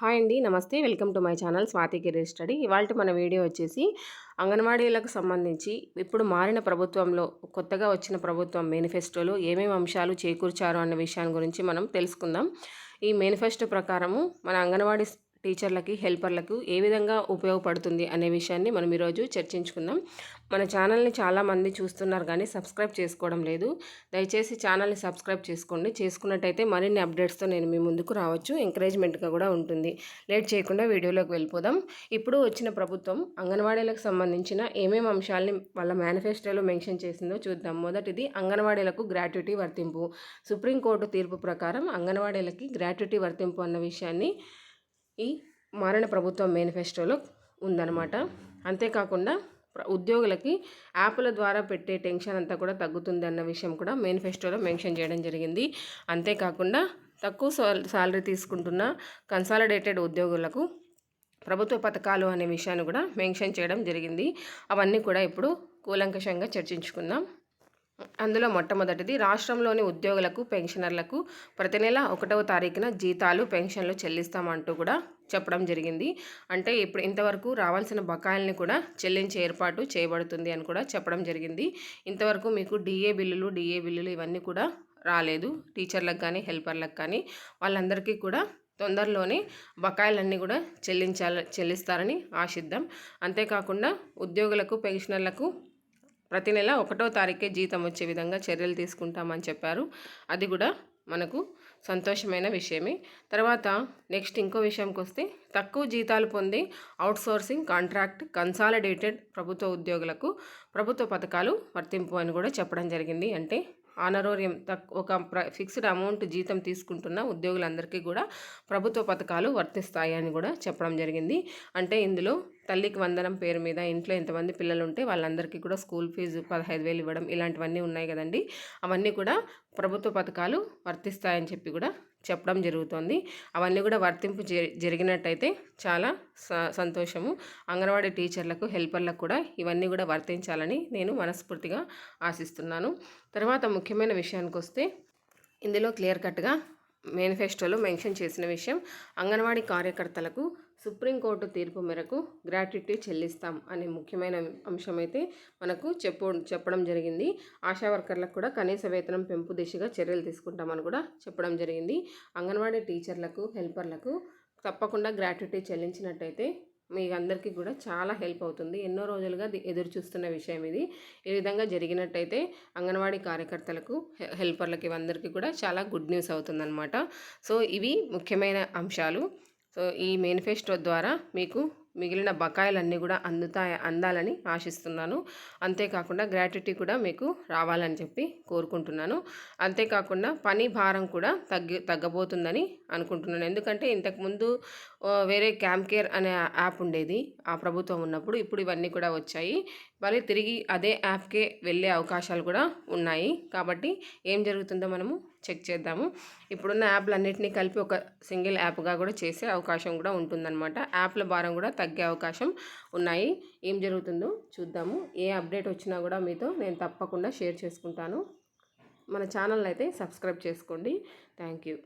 Hi అండి నమస్తే. Welcome to my channel Swathi career study. ఇవాళ మన వీడియో వచ్చేసి అంగన్వాడీలకు సంబంధించి ఇప్పుడు మారిన ప్రభుత్వంలో కొత్తగా వచ్చిన ప్రభుత్వం మేనిఫెస్టోలో ఏమేమి అంశాలు చేకూర్చారు అన్న విషయాన్ని గురించి మనం తెలుసుకుందాం. ఈ మేనిఫెస్టో ప్రకారము మన అంగన్వాడీ టీచర్లకి హెల్పర్లకు ఏ విధంగా ఉపయోగపడుతుంది అనే విషయాన్ని మనం ఈరోజు చర్చించుకుందాం. మన ఛానల్ని చాలామంది చూస్తున్నారు కానీ సబ్స్క్రైబ్ చేసుకోవడం లేదు. దయచేసి ఛానల్ని సబ్స్క్రైబ్ చేసుకోండి. చేసుకున్నట్టయితే మరిన్ని అప్డేట్స్తో నేను మీ ముందుకు రావచ్చు. ఎంకరేజ్మెంట్గా కూడా ఉంటుంది. లేట్ చేయకుండా వీడియోలోకి వెళ్ళిపోదాం. ఇప్పుడు వచ్చిన ప్రభుత్వం అంగన్వాడీలకు సంబంధించిన ఏమేమి అంశాలని వాళ్ళ మేనిఫెస్టోలో మెన్షన్ చేసిందో చూద్దాం. మొదటిది అంగన్వాడీలకు గ్రాట్యుటీ వర్తింపు. సుప్రీంకోర్టు తీర్పు ప్రకారం అంగన్వాడీలకి గ్రాట్యుటీ వర్తింపు అన్న విషయాన్ని ఈ మారణ ప్రభుత్వం మేనిఫెస్టోలో ఉందన్నమాట. అంతేకాకుండా ఉద్యోగులకి యాప్ల ద్వారా పెట్టే టెన్షన్ అంతా కూడా తగ్గుతుంది అన్న విషయం కూడా మేనిఫెస్టోలో మెన్షన్ చేయడం జరిగింది. అంతేకాకుండా తక్కువ సాలరీ తీసుకుంటున్న కన్సాలిడేటెడ్ ఉద్యోగులకు ప్రభుత్వ పథకాలు అనే విషయాన్ని కూడా మెన్షన్ చేయడం జరిగింది. అవన్నీ కూడా ఇప్పుడు కూలంకషంగా చర్చించుకుందాం. అందులో మొట్టమొదటిది రాష్ట్రంలోని ఉద్యోగులకు పెన్షనర్లకు ప్రతి నెల ఒకటవ తారీఖున జీతాలు పెన్షన్లు చెల్లిస్తామంటూ కూడా చెప్పడం జరిగింది. అంటే ఇప్పుడు ఇంతవరకు రావాల్సిన బకాయిల్ని కూడా చెల్లించే ఏర్పాటు చేయబడుతుంది అని కూడా చెప్పడం జరిగింది. ఇంతవరకు మీకు డిఏ బిల్లులు డిఏ బిల్లులు ఇవన్నీ కూడా రాలేదు. టీచర్లకు కానీ హెల్పర్లకు కానీ వాళ్ళందరికీ కూడా తొందరలోనే బకాయిలన్నీ కూడా చెల్లించాల చెల్లిస్తారని ఆశిద్దాం. అంతేకాకుండా ఉద్యోగులకు పెన్షనర్లకు ప్రతి నెల ఒకటో తారీఖే జీతం వచ్చే విధంగా చర్యలు తీసుకుంటామని చెప్పారు. అది కూడా మనకు సంతోషమైన విషయమే. తర్వాత నెక్స్ట్ ఇంకో విషయంకి వస్తే తక్కువ జీతాలు పొంది అవుట్సోర్సింగ్ కాంట్రాక్ట్ కన్సాలిడేటెడ్ ప్రభుత్వ ఉద్యోగులకు ప్రభుత్వ పథకాలు వర్తింపు అని కూడా చెప్పడం జరిగింది. అంటే ఆనరోరియం తక్ ఒక ఫిక్స్డ్ అమౌంట్ జీతం తీసుకుంటున్న ఉద్యోగులందరికీ కూడా ప్రభుత్వ పథకాలు వర్తిస్తాయి అని కూడా చెప్పడం జరిగింది. అంటే ఇందులో తల్లికి వందనం పేరు మీద ఇంట్లో ఎంతమంది పిల్లలు ఉంటే వాళ్ళందరికీ కూడా స్కూల్ ఫీజు పదహైదు వేలు ఇవ్వడం ఇలాంటివన్నీ ఉన్నాయి కదండి. అవన్నీ కూడా ప్రభుత్వ పథకాలు వర్తిస్తాయని చెప్పి కూడా చెప్పడం జరుగుతోంది. అవన్నీ కూడా వర్తింపు జరిగినట్టయితే చాలా సంతోషము. అంగన్వాడీ టీచర్లకు హెల్పర్లకు కూడా ఇవన్నీ కూడా వర్తించాలని నేను మనస్ఫూర్తిగా ఆశిస్తున్నాను. తర్వాత ముఖ్యమైన విషయానికి వస్తే ఇందులో క్లియర్ కట్గా మేనిఫెస్టోలో మెన్షన్ చేసిన విషయం అంగన్వాడీ కార్యకర్తలకు సుప్రీంకోర్టు తీర్పు మేరకు గ్రాట్యుటీ చెల్లిస్తాం అనే ముఖ్యమైన అంశం అయితే మనకు చెప్పు చెప్పడం జరిగింది. ఆశా వర్కర్లకు కూడా కనీస వేతనం పెంపు దిశగా చర్యలు తీసుకుంటామని కూడా చెప్పడం జరిగింది. అంగన్వాడీ టీచర్లకు హెల్పర్లకు తప్పకుండా గ్రాట్యుటీ చెల్లించినట్టయితే మీ అందరికీ కూడా చాలా హెల్ప్ అవుతుంది. ఎన్నో రోజులుగా ఎదురు చూస్తున్న విషయం ఇది. ఈ విధంగా జరిగినట్టయితే అంగన్వాడీ కార్యకర్తలకు హెల్పర్లకి అందరికీ కూడా చాలా గుడ్ న్యూస్ అవుతుందన్నమాట. సో ఇవి ముఖ్యమైన అంశాలు. సో ఈ మేనిఫెస్టో ద్వారా మీకు మిగిలిన బకాయిలన్నీ కూడా అందుతాయి అందాలని ఆశిస్తున్నాను. అంతేకాకుండా గ్రాట్యుటీ కూడా మీకు రావాలని చెప్పి కోరుకుంటున్నాను. అంతేకాకుండా పని భారం కూడా తగ్గి తగ్గబోతుందని అనుకుంటున్నాను. ఎందుకంటే ఇంతకుముందు వేరే క్యాంప్ కేర్ అనే యాప్ ఉండేది. ఆ ప్రభుత్వం ఉన్నప్పుడు ఇప్పుడు ఇవన్నీ కూడా వచ్చాయి. మళ్ళీ తిరిగి అదే యాప్కే వెళ్ళే అవకాశాలు కూడా ఉన్నాయి. కాబట్టి ఏం జరుగుతుందో మనము చెక్ చేద్దాము. ఇప్పుడున్న యాప్లన్నింటినీ కలిపి ఒక సింగిల్ యాప్గా కూడా చేసే అవకాశం కూడా ఉంటుందన్నమాట. యాప్ల భారం కూడా తగ్గే అవకాశం ఉన్నాయి. ఏం జరుగుతుందో చూద్దాము. ఏ అప్డేట్ వచ్చినా కూడా మీతో నేను తప్పకుండా షేర్ చేసుకుంటాను. మన ఛానల్ అయితే సబ్స్క్రైబ్ చేసుకోండి. Thank you.